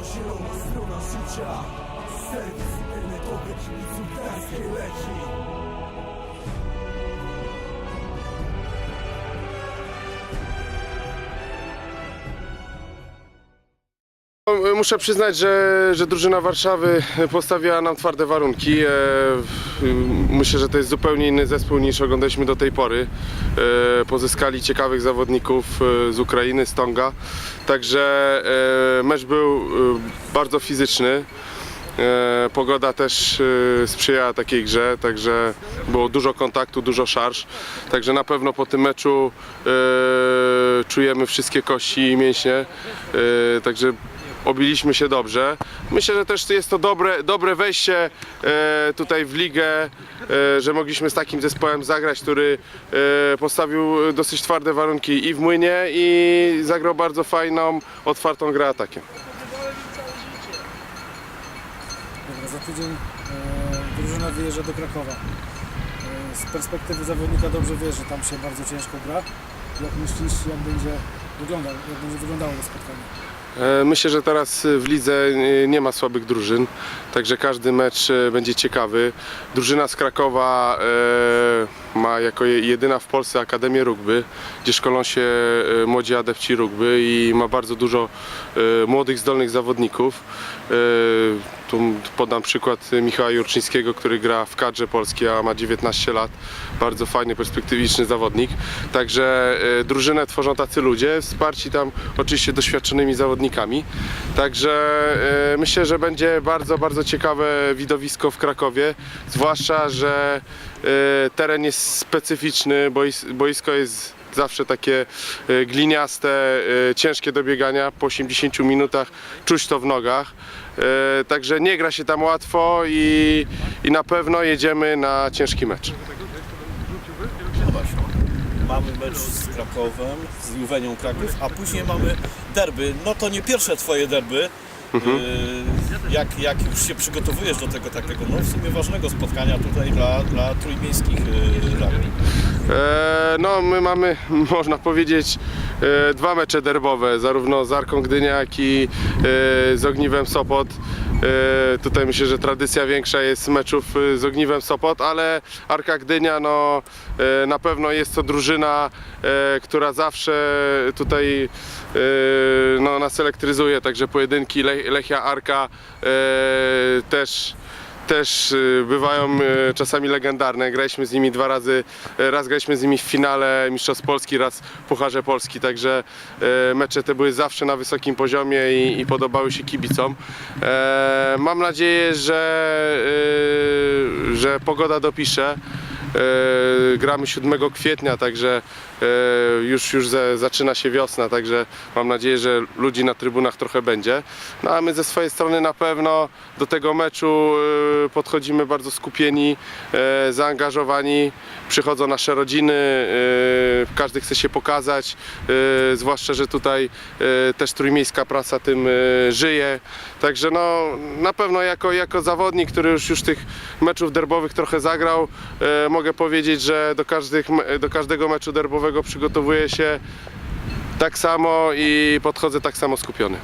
Biało-zielona strona życia. Serwis internetowy kibiców Gdańskiej Leci Muszę przyznać, że, że drużyna Warszawy postawiła nam twarde warunki. E, Myślę, że to jest zupełnie inny zespół niż oglądaliśmy do tej pory. E, Pozyskali ciekawych zawodników e, z Ukrainy, z Tonga. Także e, mecz był e, bardzo fizyczny. E, Pogoda też e, sprzyjała takiej grze, także było dużo kontaktu, dużo szarż. Także na pewno po tym meczu e, czujemy wszystkie kości i mięśnie. E, Także obiliśmy się dobrze. Myślę, że też jest to dobre, dobre wejście e, tutaj w ligę, e, że mogliśmy z takim zespołem zagrać, który e, postawił dosyć twarde warunki i w młynie i zagrał bardzo fajną, otwartą grę atakiem. Dobra, za tydzień drużyna wyjeżdża do Krakowa. Z perspektywy zawodnika dobrze wiesz, że tam się bardzo ciężko gra. Jak myślisz, jak będzie wyglądał, jak będzie wyglądało to spotkanie? E, Myślę, że teraz w lidze e, nie ma słabych drużyn, także każdy mecz e, będzie ciekawy. Drużyna z Krakowa e, ma jako je- jedyna w Polsce Akademię Rugby, gdzie szkolą się e, młodzi adepci rugby i ma bardzo dużo e, młodych, zdolnych zawodników. E, Tu podam przykład Michała Jurczyńskiego, który gra w kadrze polskiej, a ma 19 lat. Bardzo fajny, perspektywiczny zawodnik. Także drużynę tworzą tacy ludzie, wsparci tam oczywiście doświadczonymi zawodnikami. Także myślę, że będzie bardzo, bardzo ciekawe widowisko w Krakowie, zwłaszcza, że teren jest specyficzny, bois- boisko jest zawsze takie e, gliniaste, e, ciężkie do biegania, po 80 minutach czuć to w nogach. Także nie gra się tam łatwo i, i na pewno jedziemy na ciężki mecz. Mamy mecz z Krakowem, z Juwenią Kraków, a później mamy derby. No to nie pierwsze twoje derby. Yy, Jak, jak już się przygotowujesz do tego takiego, no w sumie ważnego spotkania tutaj dla, dla trójmiejskich rugby. E, No, my mamy, można powiedzieć, dwa mecze derbowe, zarówno z Arką Gdynia, jak i e, z Ogniwem Sopot. E, Tutaj myślę, że tradycja większa jest meczów e, z Ogniwem Sopot, ale Arka Gdynia, no, e, na pewno jest to drużyna, e, która zawsze tutaj e, no, nas elektryzuje, także pojedynki Le- Lechia Arka e, też też y, bywają y, czasami legendarne. Graliśmy z nimi dwa razy, y, raz graliśmy z nimi w finale Mistrzostw Polski, raz w Pucharze Polski, także mecze te były zawsze na wysokim poziomie i, i podobały się kibicom. E, Mam nadzieję, że, że pogoda dopisze. E, Gramy 7 kwietnia, także e, już, już zaczyna się wiosna, także mam nadzieję, że ludzi na trybunach trochę będzie. No a my ze swojej strony na pewno do tego meczu e, podchodzimy bardzo skupieni, zaangażowani. Przychodzą nasze rodziny, każdy chce się pokazać, zwłaszcza, że tutaj też trójmiejska prasa tym żyje. Także no, na pewno jako, jako zawodnik, który już, już tych meczów derbowych trochę zagrał, mogę powiedzieć, że do, każdych, do każdego meczu derbowego przygotowuję się tak samo i podchodzę tak samo skupiony.